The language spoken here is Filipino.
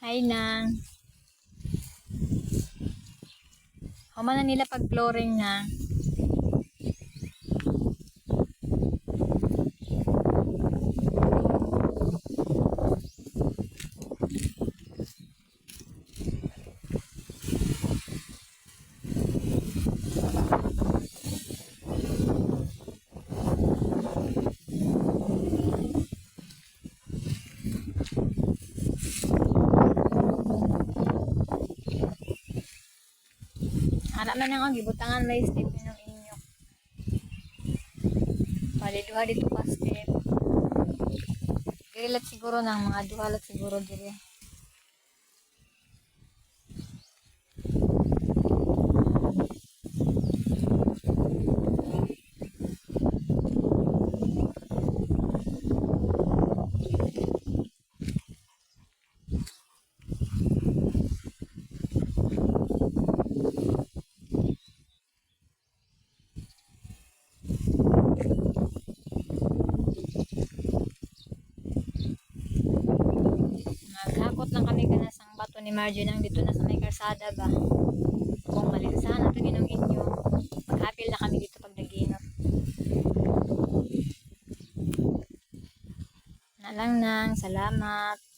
Hi nang. Huma na nila pag flooring na. Anak man nga gibutangan may step ng inyo. Bali duha dito pa step. Gilat siguro ng mga duha siguro dire. Lang kami ganas ang bato ni Margie nang dito na sa may karsada ba. Kung malinsahan natin ginong inyo. Maghapil na kami dito pag naginot. Na lang nang, salamat.